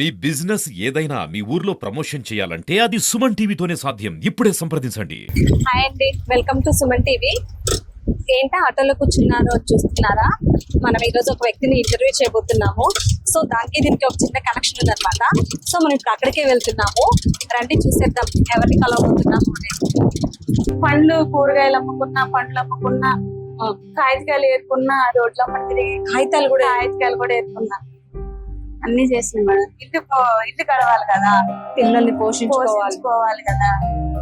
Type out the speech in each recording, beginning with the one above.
మీ business ఏదైనా మీ ఊర్లో promotion చేయాలంటే అది సుమన్ టీవీతోనే సాధ్యం. ఇప్పుడే సంప్రదించండి. హాయ్ అండి. Welcome to Suman TV. ఏంటా ఆటోలో కూర్చున్నారు చూస్తున్నారా? మనం ఈరోజు ఒక వ్యక్తిని ఇంటర్వ్యూ చేయబోతున్నాము. సో దానికి దీనికి ఒక చిన్న కనెక్షన్ ఉందన్నమాట. సో మనం ఇప్పుడు అక్కడికే వెళ్తున్నాము. రండి చూసేద్దాం ఎవరిని కలవబోతున్నాము అనేది. పండ్లు కూరగాయలు అమ్ముకున్నా పండ్లు అమ్ముకున్నా కాగితకాయలు ఏరుకున్నా రోడ్ల తిరిగి కాగితాలు కూడా కాగితకాయలు కూడా ఏరుకున్నా. అన్ని చేసింది మేడం. ఇల్లు ఇల్లు గడవాలి కదా. పిల్లల్ని పోషించుకోవాలి. పోషించుకోవాలి కదా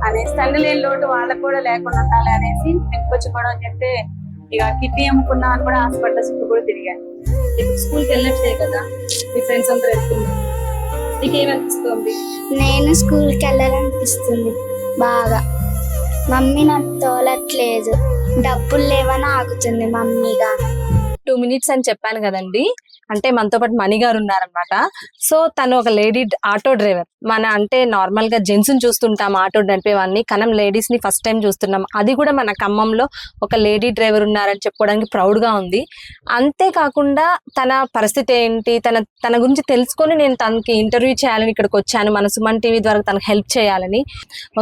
అనేసి తల్లి లేని లోటు వాళ్ళకు కూడా లేకుండా ఉండాలి అనేసి పెంచుకోవడం అని చెప్తే ఇక కిడ్నీ అమ్ముకున్నా అని కూడా హాస్పిటల్ చుట్టూ కూడా తిరిగాను ఇప్పుడు స్కూల్కి వెళ్ళట్లేదు కదా. మీ ఫ్రెండ్స్ అందరూ వెళ్తున్నారు. నీకేమనిపిస్తుంది? నేను స్కూల్కి వెళ్ళాలనిపిస్తుంది. బాగా. మమ్మీ నాకు తోలట్లేదు. డబ్బులు లేవని ఆగుతుంది మమ్మీగా. టూ మినిట్స్ అని చెప్పాను కదండి. అంటే మనతో పాటు మణి గారు ఉన్నారనమాట సో తను ఒక లేడీ ఆటో డ్రైవర్. మన అంటే నార్మల్గా జెంట్స్ చూస్తుంటాం ఆటో నడిపేవాన్ని. కనం లేడీస్ని ఫస్ట్ టైం చూస్తున్నాం. అది కూడా మన ఖమ్మంలో ఒక లేడీ డ్రైవర్ ఉన్నారని చెప్పుకోవడానికి ప్రౌడ్గా ఉంది. అంతేకాకుండా తన పరిస్థితి ఏంటి? తన తన గురించి తెలుసుకొని నేను తనకి ఇంటర్వ్యూ చేయాలని ఇక్కడికి వచ్చాను. మన సుమన్ టీవీ ద్వారా తనకు హెల్ప్ చేయాలని.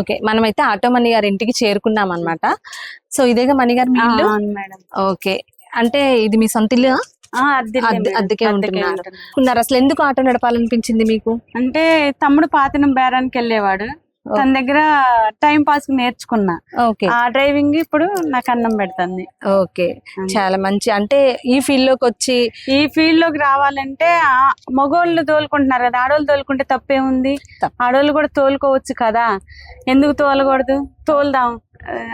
ఓకే మనమైతే ఆటో మణి గారి ఇంటికి చేరుకున్నాం అనమాట సో ఇదేగా మణి గారు ఓకే అంటే ఇది మీ సొంత ఇల్లు. అద్దెకే ఉంటున్నారు. అసలు ఎందుకు ఆటో నడపాలనిపించింది మీకు? అంటే తమ్ముడు పాతినం బేరానికి వెళ్ళేవాడు. తన దగ్గర టైం పాస్ నేర్చుకున్నా. ఓకే. ఆ డ్రైవింగ్ ఇప్పుడు నాకు అన్నం పెడుతుంది. ఓకే. చాలా మంచి అంటే ఈ ఫీల్డ్లోకి వచ్చి ఈ ఫీల్డ్లోకి రావాలంటే మగోళ్ళు తోలుకుంటున్నారు కదా ఆడోళ్ళు తోలుకుంటే తప్పే ఉంది తప్పు. ఆడోళ్ళు కూడా తోలుకోవచ్చు కదా. ఎందుకు తోలకూడదు? తోలుదాం.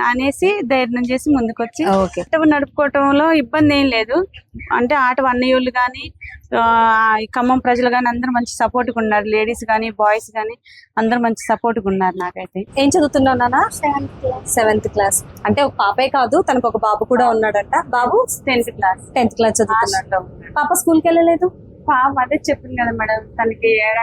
అనేసి ధైర్యం చేసి ముందుకొచ్చి ఆటో నడుపుకోవటంలో ఇబ్బంది ఏం లేదు. అంటే ఆటో అన్నయ్యోళ్ళు కానీ ఈ ఖమ్మం ప్రజలు కానీ అందరూ మంచి సపోర్ట్గా ఉన్నారు. లేడీస్ కానీ బాయ్స్ కానీ అందరూ మంచి సపోర్ట్గా ఉన్నారు నాకైతే. ఏం చదువుతున్నావు నాన్న? సెవెంత్ క్లాస్ సెవెంత్ క్లాస్ అంటే ఒక పాపే కాదు తనకు ఒక బాబు కూడా ఉన్నాడంట. బాబు టెన్త్ క్లాస్ టెన్త్ క్లాస్ చదువుతున్నాడు. పాప స్కూల్కి వెళ్ళలేదు? పాప అదే చెప్పింది కదా మేడం తనకి ఏడ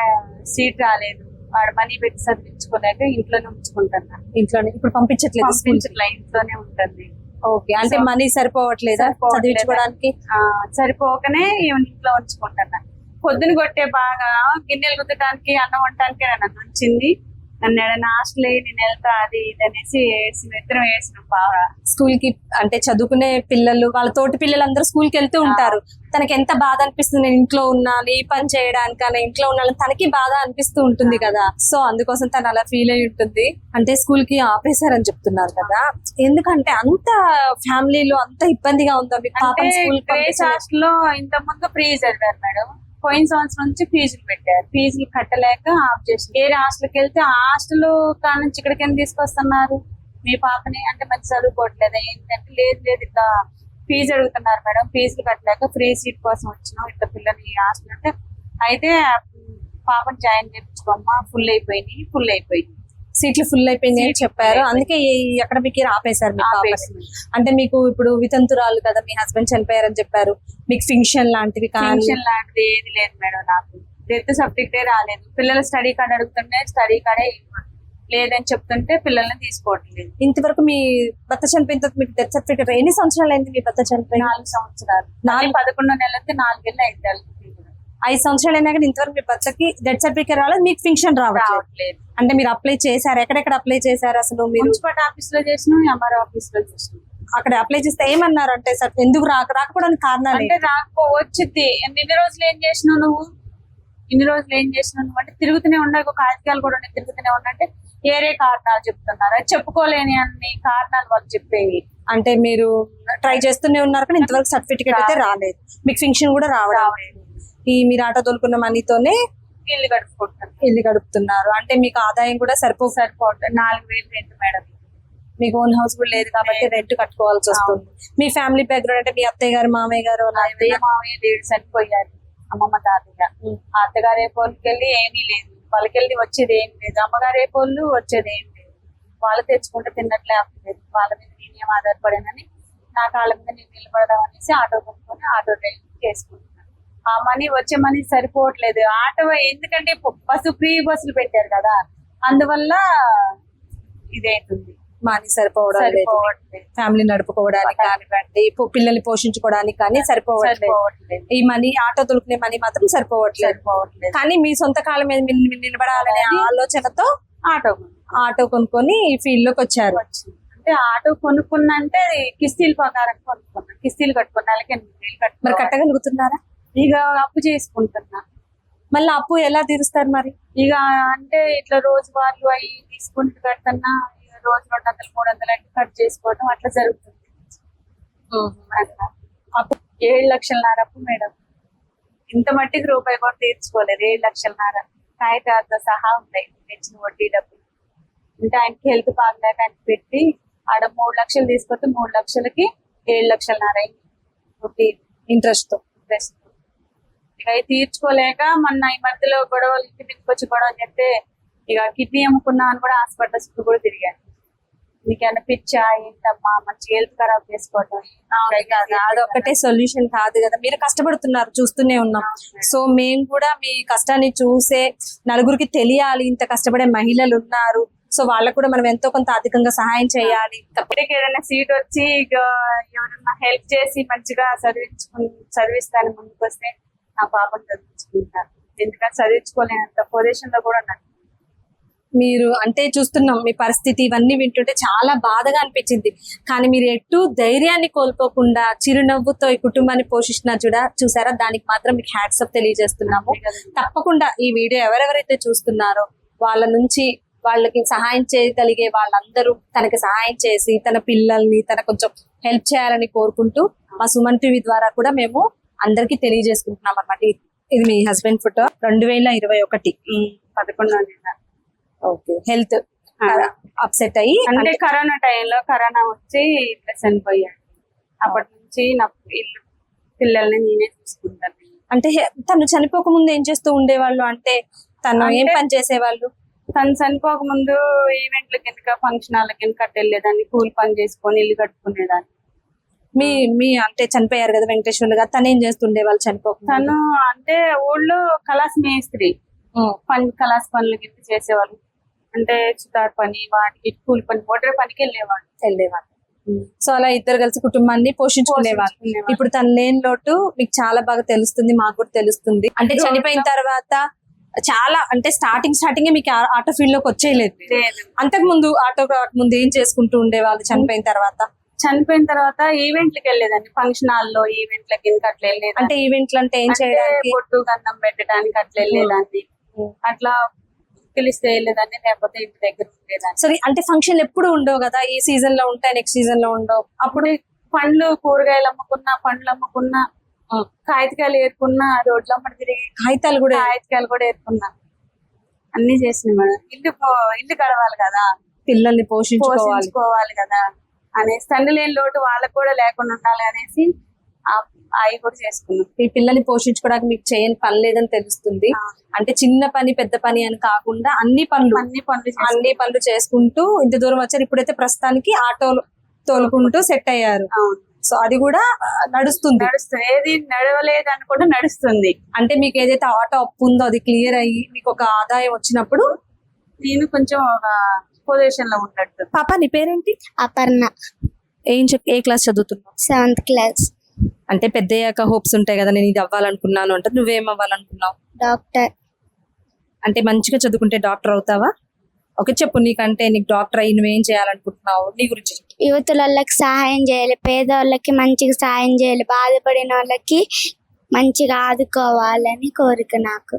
సీట్ రాలేదు. వాడు మనీ పెట్టి చదివించుకోలేక ఇంట్లోనే ఉంచుకుంటున్నా ఇంట్లోనే. ఇప్పుడు పంపించట్లేదు పంపించట్లే ఇంట్లోనే ఉంటుంది. ఓకే. అంటే మనీ సరిపోవట్లేదా? చదివించుకోవడానికి? ఆ సరిపోకనే ఇంట్లో ఉంచుకుంటున్నా పొద్దున కొట్టే బాగా గిన్నెలు గుద్దటానికి అన్నం వండటానికి నన్ను ఉంచింది. నన్ను ఏడైనా హాస్టల్ నేను వెళ్తా అది ఇది అనేసి వేసిన ఇద్దరం వేసిన బాగా. స్కూల్కి అంటే చదువుకునే పిల్లలు వాళ్ళ తోటి పిల్లలు అందరూ స్కూల్కి వెళ్తూ ఉంటారు. తనకి ఎంత బాధ అనిపిస్తుంది నేను ఇంట్లో ఉన్నాను ఈ పని చేయడానికన్నా ఇంట్లో ఉన్నాను తనకి బాధ అనిపిస్తూ ఉంటుంది కదా. సో అందుకోసం తను అలా ఫీల్ అయి ఉంటుంది. అంటే స్కూల్కి ఆపేశారని చెప్తున్నారు కదా. ఎందుకంటే అంత ఫ్యామిలీలో అంత ఇబ్బందిగా ఉందా? మీకు పాపం స్కూల్లో ఇంత ముందు ఫ్రీ చదివారు మేడం. పోయిన సంవత్సరం నుంచి ఫీజులు పెట్టారు. ఫీజులు కట్టలేక ఆఫ్ చేసి వేరే హాస్టల్కి వెళ్తే ఆ హాస్టల్ కాడ నుంచి ఇక్కడికి తీసుకొస్తున్నారు? మీ పాపని అంటే మంచి చదువుకోవట్లేదు? ఏంటంటే లేదు లేదు ఇట్లా ఫీజు అడుగుతున్నారు మేడం. ఫీజులు కట్టలేక ఫ్రీ సీట్ కోసం వచ్చినాం. ఇట్లా పిల్లని హాస్టల్ అంటే అయితే పాపని జాయిన్ చేయించుకోమ్మా. ఫుల్ అయిపోయినాయి ఫుల్ అయిపోయింది సీట్లు ఫుల్ అయిపోయింది అని చెప్పారు. అందుకే అకాడమిక్ ఇయర్ ఆపేశారు. అంటే మీకు ఇప్పుడు వితంతురాలు కదా మీ హస్బెండ్ చనిపోయారని చెప్పారు. మీకు ఫింక్షన్ లాంటివి పెన్షన్ లాంటిది ఏది లేదు మేడం నాకు. డెత్ సబ్జెక్టే రాలేదు. పిల్లల స్టడీ కార్డ్ అడుగుతుంటే స్టడీ కార్డే. లేదని చెప్తుంటే పిల్లల్ని తీసుకోవట్లేదు. ఇంతవరకు మీ భర్త చనిపోయిన తర్వాత మీకు డెత్ సర్టిఫికేట్ ఎన్ని సంవత్సరాలు అయింది మీ భర్త చనిపోయి? నాలుగు సంవత్సరాలు. నాలుగు- పదకొండు నెలలకి నాలుగేళ్ళు అయింది ఐదు సంవత్సరాలు అయినా కానీ ఇంతవరకు మీ భర్తకి డెత్ సర్టిఫికేట్ రాలేదు మీకు ఫింక్షన్ రావట్లేదు. అంటే మీరు అప్లై చేశారు ఎక్కడెక్కడ అప్లై చేశారు అసలు మీరు? ఆఫీస్లో చేసినాం ఎంఆర్ఓ ఆఫీస్లో చేసినాం. అక్కడ అప్లై చేస్తే ఏమన్నారు అంటే సార్ ఎందుకు రాక రాకపోవడానికి కారణాలు అంటే రాకపో వచ్చింది ఇన్ని రోజులు ఏం చేసినావు నువ్వు? ఇన్ని రోజులు ఏం చేసినావు నువ్వు? అంటే తిరుగుతూనే ఉన్నాయి ఒక కాగితాలు కూడా ఉన్నాయి తిరుగుతూనే ఉన్నట్టే ఏరే కారణాలు చెప్తున్నారు. అది చెప్పుకోలేని అన్ని కారణాలు వాళ్ళు చెప్పేవి. అంటే మీరు ట్రై చేస్తూనే ఉన్నారు కానీ ఇంతవరకు సర్టిఫికేట్ అయితే రాలేదు. మీకు ఫింక్షన్ కూడా రావడం. ఈ మీరు ఆటో తోలుకున్న మనీతోనే ఇల్లు గడుపుకుంటున్నారు ఇల్లు గడుపుతున్నారు. అంటే మీకు ఆదాయం కూడా సరిపో సరిపోతుంది నాలుగు వేలు రెంట్ మేడం. మీకు ఓన్ హౌస్ కూడా లేదు కాబట్టి రెంట్ కట్టుకోవాల్సి వస్తుంది. మీ ఫ్యామిలీ బ్యాక్గ్రౌండ్ అంటే మీ అత్తయ్య గారు మామయ్య గారు అలా అత్తయ్య మామయ్య లేడు చనిపోయారు. అమ్మమ్మ తాతయ్య. ఆ అత్తగారు ఏ పోలికెళ్ళి ఏమీ లేదు. వాళ్ళకెళ్ళి వచ్చేది ఏం లేదు. అమ్మగారు ఏ పోళ్ళు వచ్చేది ఏం లేదు. వాళ్ళు తెచ్చుకుంటే తిన్నట్లే అవ్వలేదు వాళ్ళ మీద నేనేం ఆధారపడానని నా కాళ్ళ మీద నేను నిలబడదాం అనేసి ఆటో కొనుక్కొని ఆటో డ్రైవింగ్ చేసుకుంటున్నాను. ఆ మనీ వచ్చే మనీ సరిపోవట్లేదు. ఆటో ఎందుకంటే బస్సు ఫ్రీ బస్సులు పెట్టారు కదా. అందువల్ల ఇదేంటుంది మనీ సరిపోవడం ఫ్యామిలీ నడుపుకోవడానికి కానివ్వండి పిల్లల్ని పోషించుకోవడానికి కానీ సరిపోవట్లేదు. ఈ మనీ ఆటో తొలుకునే మనీ మాత్రం సరిపోవట్లేదు. కానీ మీ సొంత కాలం మీద నిలబడాలనే ఆలోచనతో ఆటో ఆటో కొనుక్కొని ఈ ఫీల్డ్లోకి వచ్చారు. అంటే ఆటో కొనుక్కున్నా అంటే అది కిస్తీల ప్రకారం కొనుక్కున్నా కిస్తీలు కట్టుకున్నా నెలకి కట్టగలుగుతున్నారా? ఇక అప్పు చేసుకుంటున్నా. మళ్ళీ అప్పు ఎలా తీరుస్తారు మరి? ఇక అంటే ఇట్లా రోజు వాళ్ళు అవి తీసుకుంటూ కడుతున్నా ఇక రోజు రెండు వందలు మూడు వందలు అంటే కట్ చేసుకోవడం అట్లా జరుగుతుంది. అట్లా అప్పు ఏడు లక్షలన్నర అప్పు మేడం. ఇంత మట్టికి రూపాయి కూడా తీర్చుకోలేదు. ఏడు లక్షలన్నర. కాగితాలతో సహా ఉన్నాయి తెచ్చిన వడ్డీ డబ్బులు. అంటే ఆయనకి హెల్త్ బాగలేక ఆయన పెట్టి ఆడ మూడు లక్షలు తీసుకొస్తే మూడు లక్షలకి ఏడు లక్షలన్నర వడ్డీ. ఇంట్రెస్ట్తో ఇంట్రెస్ట్ అవి తీర్చుకోలేక మొన్న ఈ మధ్యలో గొడవలు మీదకి వచ్చి గొడవ అని చెప్తే ఇక కిడ్నీ అమ్ముకున్నా అని కూడా హాస్పిటల్ చుట్టూ కూడా తిరిగాను నీకేమైనా పిచ్చా? ఏంటమ్మా? మంచి హెల్త్ ఖరాబ్ చేసుకోవటం. అదొక్కటే సొల్యూషన్ కాదు కదా. మీరు కష్టపడుతున్నారు చూస్తూనే ఉన్నాం. సో మేము కూడా మీ కష్టాన్ని చూసే నలుగురికి తెలియాలి. ఇంత కష్టపడే మహిళలు ఉన్నారు. సో వాళ్ళకు కూడా మనం ఎంతో కొంత ఆర్థికంగా సహాయం చేయాలి. ఏదైనా సీట్ వచ్చి ఇక ఎవరైనా హెల్ప్ చేసి మంచిగా చదివించుకుని చదివిస్తాను ముందుకు వస్తే నా పాపను చదివించుకుంటాను ఎందుకంటే చదివించుకోలేనంత పొజిషన్లో కూడా ఉన్నాను మీరు అంటే చూస్తున్నాం మీ పరిస్థితి ఇవన్నీ వింటుంటే చాలా బాధగా అనిపించింది. కానీ మీరు ఎటు ధైర్యాన్ని కోల్పోకుండా చిరునవ్వుతో ఈ కుటుంబాన్ని పోషిస్తున్నా చూడ? చూసారా? దానికి మాత్రం మీకు హ్యాట్సప్ తెలియజేస్తున్నాము. తప్పకుండా ఈ వీడియో ఎవరెవరైతే చూస్తున్నారో వాళ్ళ నుంచి వాళ్ళకి సహాయం చేయగలిగే వాళ్ళందరూ తనకి సహాయం చేసి తన పిల్లల్ని తన కొంచెం హెల్ప్ చేయాలని కోరుకుంటూ మా సుమన్ టీవీ ద్వారా కూడా మేము అందరికీ తెలియజేసుకుంటున్నాం అన్నమాట. ఇది మీ హస్బెండ్ ఫోటో రెండు వేల ఇరవై ఒకటి. పదకొండో నెల. ఓకే. హెల్త్ అప్సెట్ అయ్యి అంటే కరోనా టైంలో కరోనా వచ్చి ఇట్లా చనిపోయాడు అప్పటి నుంచి నా పిల్లల్ని నేనే చూసుకుంటాను. అంటే తను చనిపోక ముందు ఏం చేస్తూ ఉండేవాళ్ళు? అంటే తను ఏం పని చేసేవాళ్ళు? తను చనిపోక ముందు ఈవెంట్ల కింద ఫంక్షన్ హాల్ కింద కట్టెళ్ళేదాన్ని కూలి పని చేసుకొని ఇల్లు కట్టుకునేదాన్ని. మీ మీ అంటే చనిపోయారు కదా వెంకటేశ్వర్లు గారు తను ఏం చేస్తుండే వాళ్ళు చనిపోక ముందు? తను అంటే ఊళ్ళో కళాస్ మేస్త్రి. పని కళాస్ పనులు కింద చేసేవాళ్ళు. అంటే సుతార్ పని వాటికి కూలి పని ఒడ్ర పనికి వెళ్ళేవాళ్ళు. వెళ్ళేవాళ్ళు. సో అలా ఇద్దరు కలిసి కుటుంబాన్ని పోషించుకునేవాళ్ళు. ఇప్పుడు తను లేని లోటు మీకు చాలా బాగా తెలుస్తుంది మాకు కూడా తెలుస్తుంది. అంటే చనిపోయిన తర్వాత చాలా అంటే స్టార్టింగ్ స్టార్టింగ్ మీకు ఆటో ఫీల్డ్లోకి వచ్చేయలేదు. లేదు. అంతకు ముందు ఆటో ముందు ఏం చేసుకుంటూ ఉండేవాళ్ళు చనిపోయిన తర్వాత? చనిపోయిన తర్వాత ఈవెంట్లకి వెళ్ళేదాన్ని. ఫంక్షన్ హాల్లో ఈవెంట్ల కింద అట్లా వెళ్ళేదాన్ని. అంటే ఈవెంట్లు అంటే ఏం చేయడానికి? బొట్టు గంధం పెట్టడానికి అట్లా వెళ్ళేదాన్ని. అట్లా పిలిస్తే వెళ్ళేదాన్ని లేకపోతే ఇంటి దగ్గర ఉండేదాన్ని. సరే అంటే ఫంక్షన్ ఎప్పుడు ఉండవు కదా? ఈ సీజన్లో ఉంటాయి నెక్స్ట్ సీజన్లో ఉండవు. అప్పుడు? పండ్లు కూరగాయలు అమ్ముకున్నా పండ్లు అమ్ముకున్నా కాగితకాయలు ఏరుకున్నా రోడ్లు అమ్మడి తిరిగి కాగితాలు కూడా కాగితకాయలు కూడా ఏరుకున్నా. అన్ని చేసిన మేడం ఇల్లు ఇల్లు గడవాలి కదా. పిల్లల్ని పోషించుకోవాలి కదా. అనేసి తండ్రి లేని లోటు వాళ్ళకు కూడా లేకుండా ఉండాలి అనేసి అవి కూడా చేసుకున్నాం మీ పిల్లల్ని పోషించుకోవడానికి మీకు చేయని పని లేదని తెలుస్తుంది. అంటే చిన్న పని పెద్ద పని అని కాకుండా అన్ని పనులు అన్ని పనులు. అన్ని పనులు చేసుకుంటూ ఇంత దూరం వచ్చారు ఇప్పుడైతే ప్రస్తుతానికి ఆటోలు తోలుకుంటూ సెట్ అయ్యారు. సో అది కూడా నడుస్తుంది నడుస్తుంది ఏది నడవలేదు అని కూడా నడుస్తుంది అంటే మీకు ఏదైతే ఆటో అప్పు ఉందో అది క్లియర్ అయ్యి మీకు ఒక ఆదాయం వచ్చినప్పుడు నేను కొంచెం ఒక పొజిషన్లో ఉన్నట్టు. పాప నీ పేరేంటి? అపర్ణ. ఏం చెప్ ఏ క్లాస్ చదువుతున్నావు? Seventh class. అంటే పెద్ద అయ్యాక హోప్స్ ఉంటాయి కదా నేను ఇది అవ్వాలనుకున్నాను అంటే నువ్వేం అవ్వాలనుకున్నావు? డాక్టర్. అంటే మంచిగా చదువుకుంటే డాక్టర్ అవుతావా? ఓకే చెప్పు నీకంటే నీకు డాక్టర్ అయ్యి నువ్వేం చేయాలనుకుంటున్నావు? నీ గురించి చెప్పు. యువతుల వాళ్ళకి సహాయం చేయాలి పేదవాళ్ళకి మంచిగా సహాయం చేయాలి బాధపడిన వాళ్ళకి మంచిగా ఆదుకోవాలని కోరిక నాకు.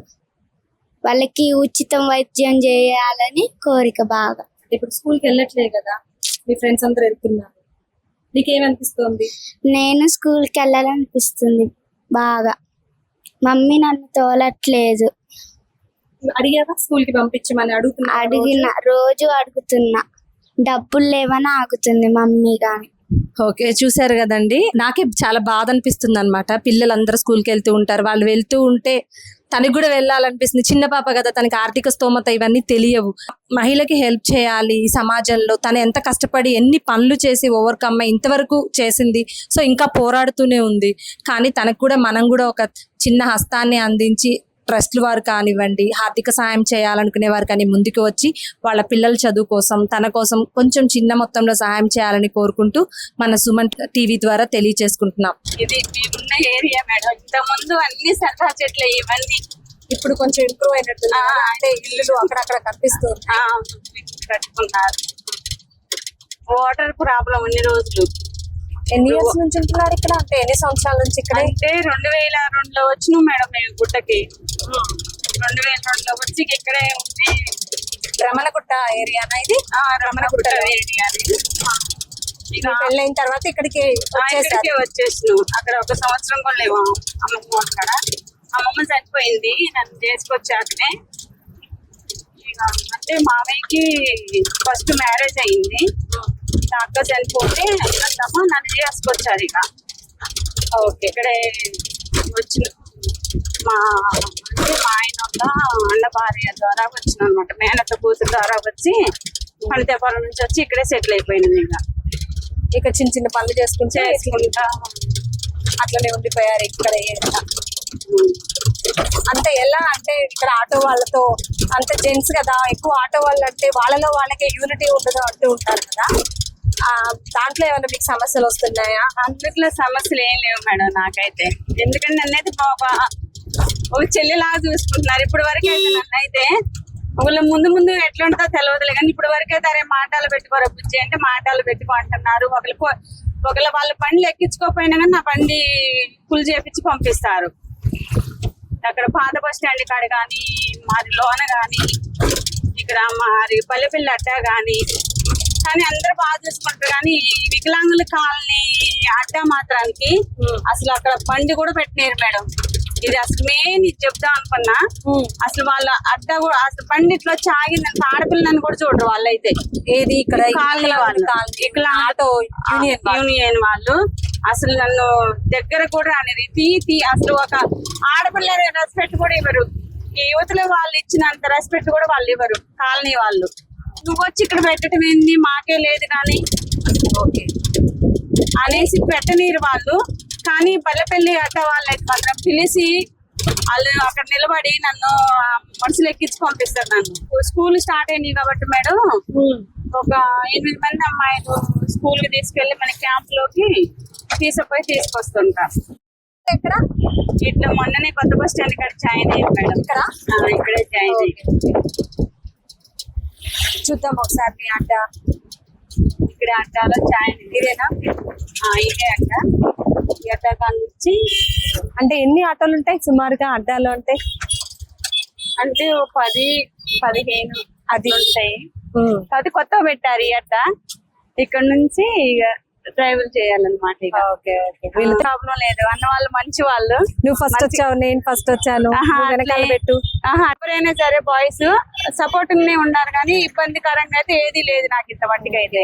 వాళ్ళకి ఉచితం వైద్యం చేయాలని కోరిక బాగా. అంటే ఇప్పుడు స్కూల్కి వెళ్ళట్లేదు కదా. మీ ఫ్రెండ్స్ అందరూ వెళ్తున్నారు. నీకేమనిపిస్తుంది? నేను స్కూల్కి వెళ్ళాలనిపిస్తుంది బాగా. మమ్మీ నన్ను తోలట్లేదు. అడిగావా స్కూల్కి పంపించమని? అడుగుతున్నా అడిగిన రోజు అడుగుతున్నా. డబ్బులు లేవని ఆగుతుంది మమ్మీ గాని. ఓకే చూసారు కదండి. నాకే చాలా బాధ అనిపిస్తుంది అనమాట పిల్లలందరూ స్కూల్కి వెళ్తూ ఉంటారు. వాళ్ళు వెళ్తూ ఉంటే తనకి కూడా వెళ్ళాలనిపిస్తుంది. చిన్న పాప కదా తనకి ఆర్థిక స్తోమత ఇవన్నీ తెలియవు. మహిళకి హెల్ప్ చేయాలి ఈ సమాజంలో. తను ఎంత కష్టపడి ఎన్ని పనులు చేసి ఓవర్కమ్ అయ్యి ఇంతవరకు చేసింది. సో ఇంకా పోరాడుతూనే ఉంది. కానీ తనకు కూడా మనం కూడా ఒక చిన్న హస్తాన్ని అందించి ట్రస్ట్ల వారు కానివ్వండి ఆర్థిక సాయం చేయాలనుకునే వారు కానీ ముందుకు వచ్చి వాళ్ళ పిల్లల చదువు కోసం తన కోసం కొంచెం చిన్న మొత్తంలో సహాయం చేయాలని కోరుకుంటూ మన సుమన్ టీవీ ద్వారా తెలియచేసుకుంటున్నాం. ఇది మేమున్న ఏరియా మేడం. ఇంత ముందు అన్ని సరదా చెట్లు ఇవన్నీ. ఇప్పుడు కొంచెం ఇంప్రూవ్ అయినట్టు అంటే ఇల్లులు అక్కడక్కడ కనిపిస్తూ కట్టుకున్నారు. వాటర్ ప్రాబ్లం అన్ని రోజులు. ఎన్ని ఇయర్స్ నుంచి ఉంటున్నారు ఇక్కడ? అంటే ఎన్ని సంవత్సరాల నుంచి ఇక్కడే? అంటే రెండు వేల రెండులో వచ్చినాం మేడం మేము గుట్టకి. రెండు వేల రెండులో వచ్చి ఇక్కడే ఉంది రమణగుట్ట ఏరియానా ఇది? ఆ, రమణగుట్ట ఏరియా మీ పెళ్ళైన తర్వాత ఇక్కడికి ఇక్కడికే వచ్చేసినాం. అక్కడ ఒక సంవత్సరం కూడా లేవు. అమ్మమ్మ అక్కడ. అమ్మమ్మ చనిపోయింది. నన్ను చేసుకొచ్చాకనే. అంటే మామయ్యకి ఫస్ట్ మ్యారేజ్ అయింది. నా అక్క చనిపోతే అత్తమ్మ నన్ను చేసుకొచ్చారు ఇక. ఓకే. ఇక్కడే వచ్చిన మా అంటే మా ఆయన వాళ్ళ అన్న భార్య ద్వారా వచ్చిన అనమాట మేనత్త కూతురు ద్వారా వచ్చి ఫలితపాలెం నుంచి వచ్చి ఇక్కడే సెటిల్ అయిపోయింది ఇక. ఇక చిన్న చిన్న పనులు చేసుకుంటే చేసుకుంటా అట్లనే ఉండిపోయారు ఇక్కడ. అంటే ఎలా అంటే ఇక్కడ ఆటో వాళ్ళతో అంటే జెంట్స్ కదా ఎక్కువ ఆటో వాళ్ళు అంటే వాళ్ళలో వాళ్ళకి యూనిటీ ఉండదు అంటూ ఉంటారు కదా. దాంట్లో ఏమైనా మీకు సమస్యలు వస్తున్నాయా? అందుట్లో సమస్యలు ఏం లేవు మేడం నాకైతే. ఎందుకంటే నన్ను అయితే బాబా ఒక చెల్లిలాగా చూసుకుంటున్నారు. ఇప్పటి వరకు అయితే నన్నైతే అయితే ముందు ముందు ఎట్లా ఉంటుందో తెలియదులే కానీ ఇప్పటి వరకు అయితే అరే మాటలు పెట్టుకోరు బుజ్జి అంటే మాటలు పెట్టుకో అంటున్నారు. ఒకళ్ళు ఒకళ్ళ వాళ్ళ బండ్లు ఎక్కించుకోకపోయినా కానీ నా బండి ఫుల్ చేపించి పంపిస్తారు. అక్కడ పాత బస్ స్టాండ్ కాడ కానీ మాది లోన కానీ ఇక్కడ మరి పల్లెపల్లి అడ్డా కానీ కానీ అందరూ బాగా చూసుకుంటారు. కానీ ఈ వికలాంగుల కాలనీ అడ్డా మాత్రానికి అసలు అక్కడ బండి కూడా పెట్టినారు మేడం. ఇది అసలు మెయిన్ ఇది చెప్దాం అనుకున్నా. అసలు వాళ్ళ అడ్డా కూడా అసలు బండి ఇట్లా వచ్చి ఆగిందంటే ఆడపిల్లని కూడా చూడరు వాళ్ళైతే. ఏది ఇక్కడ? కాలనీ వాళ్ళు. ఇక్కడ ఆటో యూనియన్ వాళ్ళు. యూనియన్ వాళ్ళు. అసలు నన్ను దగ్గర కూడా అనేది తీ తీ అసలు ఒక ఆడపిల్ల రెస్పెక్ట్ కూడా ఇవ్వరు. ఈ యువతలో వాళ్ళు ఇచ్చినంత రెస్పెక్ట్ కూడా వాళ్ళు ఇవ్వరు. కాలనీ వాళ్ళు. నువ్వు వచ్చి ఇక్కడ పెట్టడం ఏంది? మాకే లేదు కానీ. ఓకే. అనేసి పెట్టనీరు వాళ్ళు. కానీ పల్లెపల్లి అట్ట వాళ్ళకి మాత్రం పిలిచి వాళ్ళు అక్కడ నిలబడి నన్ను మనుషులు ఎక్కించి పంపిస్తారు నన్ను. స్కూల్ స్టార్ట్ అయినాయి కాబట్టి మేడం ఒక ఎనిమిది మంది అమ్మాయిలు స్కూల్కి తీసుకెళ్ళి మన క్యాంప్లోకి తీసుకుపోయి తీసుకొస్తుంటాం. ఇక్కడ ఇట్లా మొన్ననే కొత్త బస్ స్టాండ్ ఇక్కడ జాయిన్ అయ్యారు మేడం. ఇక్కడ? ఇక్కడే జాయిన్ అయ్యారు చూద్దాం ఒకసారి మీ అడ్డ. ఇక్కడ అడ్డాలో జాయిన్ ఇదేనా ఆ, ఇదే అడ్డ. ఈ అడ్డ నుంచి. అంటే ఎన్ని ఆటోలు ఉంటాయి? సుమారుగా అడ్డాలు అంటే? అంటే ఓ పది పదిహేను అది ఉంటాయి. అది కొత్తగా పెట్టారు ఈ అడ్డ. ఇక్కడ నుంచి ఇక ట్రావెల్ చేయాలన్నమాట ఇక. Okay okay. వీళ్ళు ప్రాబ్లం లేదు. అన్న వాళ్ళు మంచి వాళ్ళు నువ్వు ఫస్ట్ వచ్చావు నేను ఫస్ట్ వచ్చాను. ఆహా, నువ్వు వెనకాల అట్లే. పెట్టు. ఆహా, ఎవరైనా సరే బాయ్స్ సపోర్టింగ్ నే ఉన్నారు కానీ ఇబ్బందికరంగా అయితే ఏది లేదు నాకు ఇంత మట్టిగా అయితే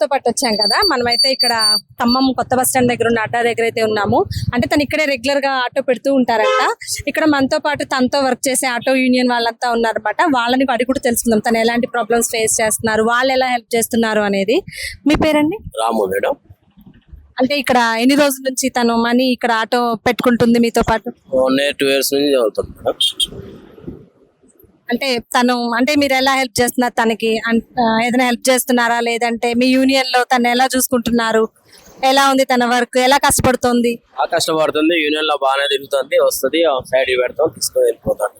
తో పాటు వచ్చాం కదా మనమైతే ఇక్కడ ఖమ్మం కొత్త బస్ స్టాండ్ దగ్గర ఉన్న అడ్డా దగ్గర అయితే ఉన్నాము. అంటే తను ఇక్కడే రెగ్యులర్గా ఆటో పెడుతూ ఉంటారంట. ఇక్కడ మనతో పాటు తనతో వర్క్ చేసే ఆటో యూనియన్ వాళ్ళంతా ఉన్నారన్నమాట. వాళ్ళని అడిగి కూడా తెలుసుకుందాం. తను ఎలాంటి ప్రాబ్లమ్స్ ఫేస్ చేస్తున్నారు? వాళ్ళు ఎలా హెల్ప్ చేస్తున్నారు అనేది. మీ పేరండి? రాము మేడం. అంటే ఇక్కడ ఎన్ని రోజుల నుంచి తను మనీ ఇక్కడ ఆటో పెట్టుకుంటుంది మీతో పాటు? టూ ఇయర్స్ నుంచి చదువుతాను మేడం. అంటే తను అంటే మీరు ఎలా హెల్ప్ చేస్తున్నారు తనకి? ఏదైనా హెల్ప్ చేస్తున్నారా? లేదంటే మీ యూనియన్లో తను ఎలా చూసుకుంటున్నారు? ఎలా ఉంది తన వర్క్ ఎలా కష్టపడుతోంది? కష్టపడుతుంది. యూనియన్లో బాగానే తిరుగుతుంది. వస్తుంది. సైడ్ పెడతాం. తీసుకొని వెళ్ళిపోతాం.